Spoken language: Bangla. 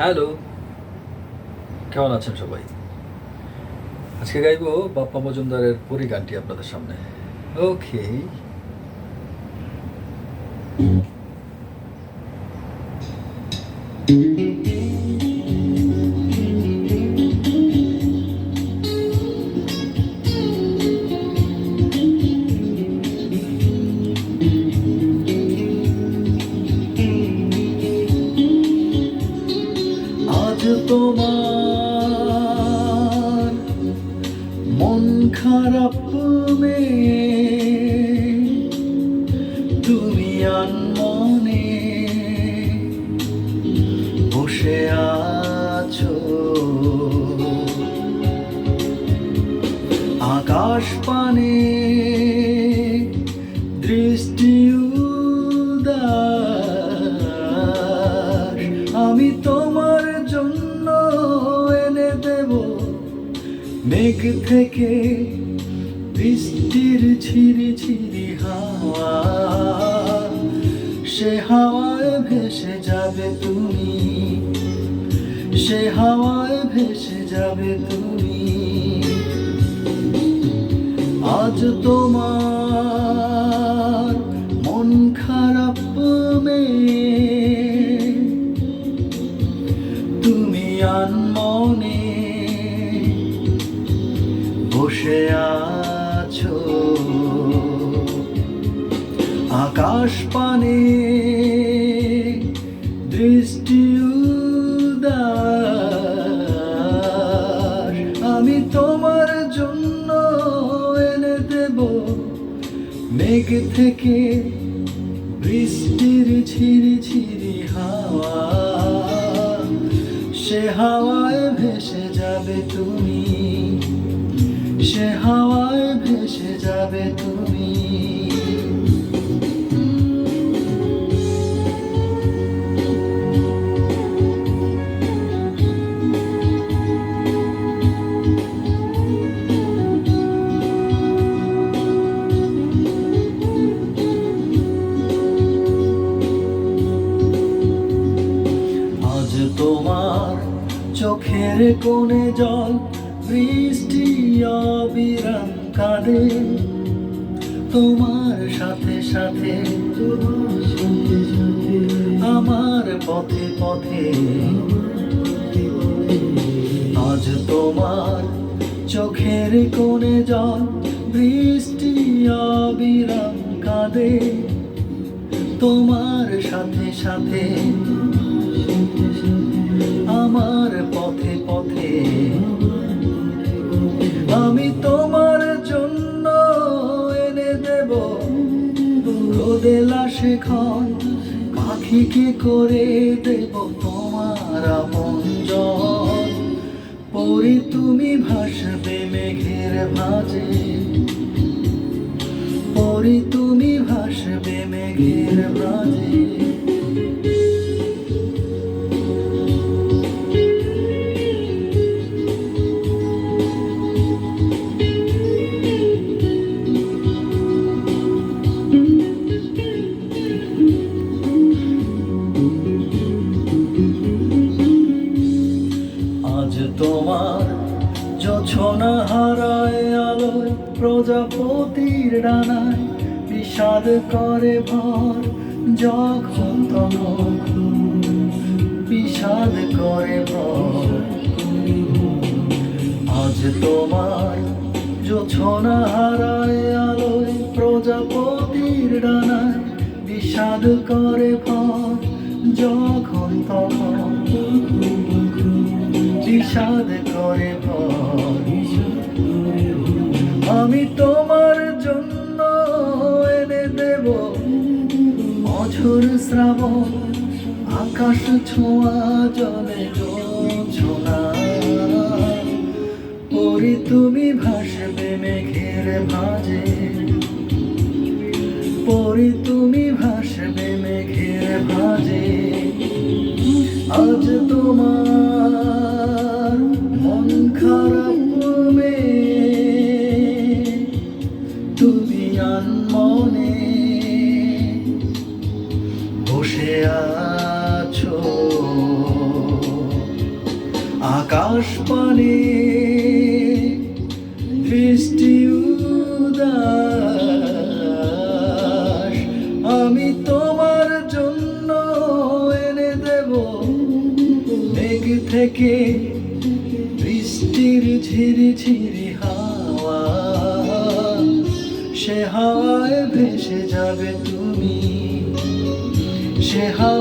হ্যালো। কেমন আছেন সবাই? আজকে গাইব বাপ্পা মজুমদারের পরি গানটি আপনাদের সামনে। ওকে। আজ তোমার মন খারাপ মেয়ে তুমি আনমনে বসে আছো। আকাশ পানে দৃষ্টি মেঘ থেকে বৃষ্টির ছিরি ছিরি হাওয়া। সে হাওয়ায় ভেসে যাবে তুমি। সে হাওয়ায় ভেসে যাবে তুমি। আজ তোমার বসে আছো। আকাশ পানে দৃষ্টি আমি তোমার জন্য এনে দেব মেঘ থেকে বৃষ্টির ঝিরি ঝিরি হাওয়া। সে হাওয়ায় ভেসে যাবে তুমি। সে হাওয়ায় ভেসে যাবে তুমি। তোমার চোখের কোণে জল বৃষ্টি অবিরাম কাঁদে। তোমার সাথে সাথে আমার পথে পথে আজ তোমার চোখের কোণে জল, বৃষ্টি অবিরাম কাঁদে। তোমার সাথে সাথে আমার পথে পথে দেব রোদে লাশে খন পাখিকে করে দেব তোমার আপন জল পরি, তুমি ভাসবে মেঘের ভাজে। পরি, তুমি ভাসবে মেঘের ভাজে। প্রজাপতির ডানায় বিষাদ করে ভর যখন তখন বিষাদ করে ভর। আজ তোমার যোছনা হারায় আলোয় প্রজাপতির ডানায় বিষাদ করে ভর যখন তখন বিষাদ করে ভর। আমি তোমার জন্য এনে দেব। মধুর শ্রাবণ, আকাশ ছোঁয়া, জলে পরি তুমি ভাসবে মেঘের ভাজে পরি তুমি ভাসবে মেঘের ভাজে আজ তোমার দৃষ্টি উদাস, আমি তোমার জন্য এনে দেব। মেঘ থেকে বৃষ্টির ঝিরি ঝিরি হাওয়া, সে হাওয়ায় ভেসে যাবে তুমি। সে হাওয়া